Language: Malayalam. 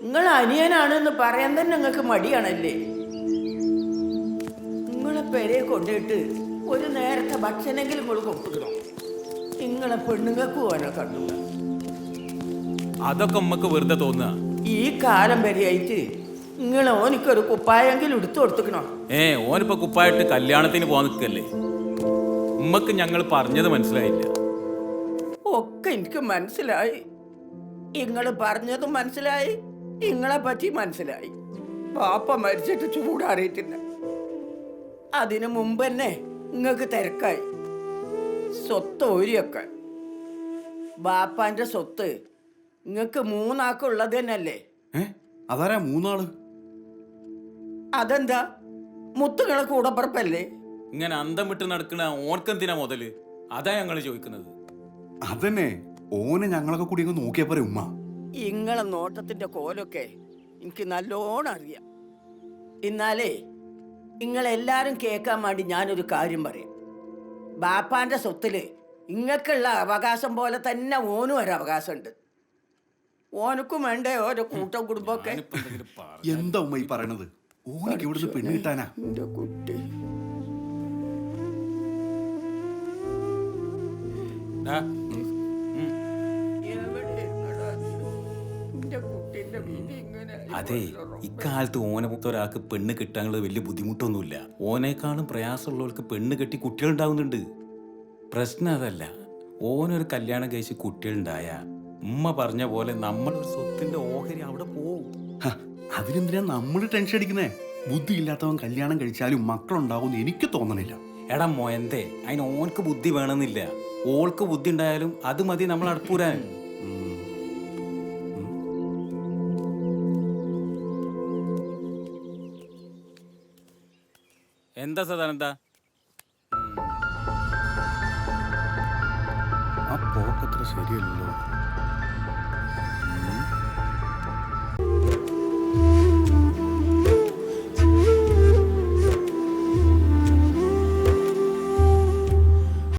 പെണ്ണാണെന്ന് പറയാൻ തന്നെ നിങ്ങൾക്ക് മടിയാണല്ലേ? നിങ്ങളെ പെരയെ കൊണ്ടിട്ട് ഒരു നേരത്തെ ഭക്ഷണമെങ്കിലും നിങ്ങൾ കൊടുക്കണം നിങ്ങളെ പെണ്ണുങ്ങൾക്ക് പോകാനോ കണ്ടു അതൊക്കെ ഉമ്മക്ക് വെറുതെ തോന്നുക. ഈ കാലം വരെയായിട്ട് നിങ്ങൾ ഓനിക്കൊരു കുപ്പായെങ്കിലും എടുത്തു കൊടുത്തുക്കണോ ഏ ഓനിപ്പോ കുപ്പായിട്ട് കല്യാണത്തിന് പോകാൻ നിൽക്കല്ലേ? ഉമ്മക്ക് ഞങ്ങൾ പറഞ്ഞത് മനസ്സിലായില്ല. ഒക്കെ എനിക്ക് മനസ്സിലായി. നിങ്ങൾ പറഞ്ഞതും മനസ്സിലായി. നിങ്ങളെ പറ്റി മനസ്സിലായി. പാപ്പ മരിച്ചിട്ട് ചൂടാറിയിട്ടില്ല. അതിനു മുമ്പ് തന്നെ നിങ്ങൾക്ക് തിരക്കായി. സ്വത്ത് ഓരിയൊക്കെ ബാപ്പാന്റെ സ്വത്ത് നിങ്ങൾക്ക് മൂന്നാക്കുള്ളത് തന്നെയല്ലേ ഏ? അതാരാ മൂന്നാൾ? അതെന്താ? മുത്തുകളെ കൂടപ്പുറപ്പല്ലേ? ഇങ്ങനെ അന്തം വിട്ട് നടക്കുന്ന ഓർക്കെന്തിനാ മുതൽ? അതാ ഞങ്ങൾ ചോദിക്കുന്നത്. അതന്നെ. ഓനെ ഞങ്ങളൊക്കെ കൂടി അങ്ങ് നോക്കിയാ പറയും ഉമ്മ. ഇങ്ങളെ നോട്ടത്തിന്റെ കോലൊക്കെ എനിക്ക് നല്ലോണം അറിയാം. എന്നാലേ നിങ്ങളെല്ലാരും കേൾക്കാൻ വേണ്ടി ഞാനൊരു കാര്യം പറയാം. ബാപ്പാന്റെ സ്വത്തിൽ ഇങ്ങക്കുള്ള അവകാശം പോലെ തന്നെ ഓനും ഒരു അവകാശമുണ്ട്. ഓനക്കും വേണ്ടേ ഓരോ കൂട്ടം കുടുംബമൊക്കെ? എന്താ ഉമ്മ ഈ പറയണത്? ഓനക്ക് ഇവിടുന്ന് പെണ്ണ് കിട്ടാനാ കുട്ടി. ഡാ, അതെ ഇക്കാലത്ത് ഓനെ മുത്ത ഒരാൾക്ക് പെണ്ണ് കിട്ടാനുള്ള വലിയ ബുദ്ധിമുട്ടൊന്നുമില്ല. ഓനേക്കാളും പ്രയാസമുള്ളവർക്ക് പെണ്ണ് കെട്ടി കുട്ടികളുണ്ടാവുന്നുണ്ട്. പ്രശ്നം അതല്ല. ഓനൊരു കല്യാണം കഴിച്ച് കുട്ടികളുണ്ടായ ഉമ്മ പറഞ്ഞ പോലെ നമ്മളൊരു സ്വത്തിന്റെ ഓഹരി അവിടെ പോവും. അതിനെന്തിനാ നമ്മൾ ടെൻഷൻ അടിക്കുന്നേ? ബുദ്ധി ഇല്ലാത്തവൻ കല്യാണം കഴിച്ചാലും മക്കളുണ്ടാവും എനിക്ക് തോന്നണില്ല. എടാ മൊയന്തേ അതിന് ഓൻക്ക് ബുദ്ധി വേണമെന്നില്ല. ഓൾക്ക് ബുദ്ധി ഉണ്ടായാലും അത് മതി നമ്മൾ അടുപ്പൂരാൻ എന്താ സദാനന്ദ ആ പോക്കത്ര ശരിയല്ലോ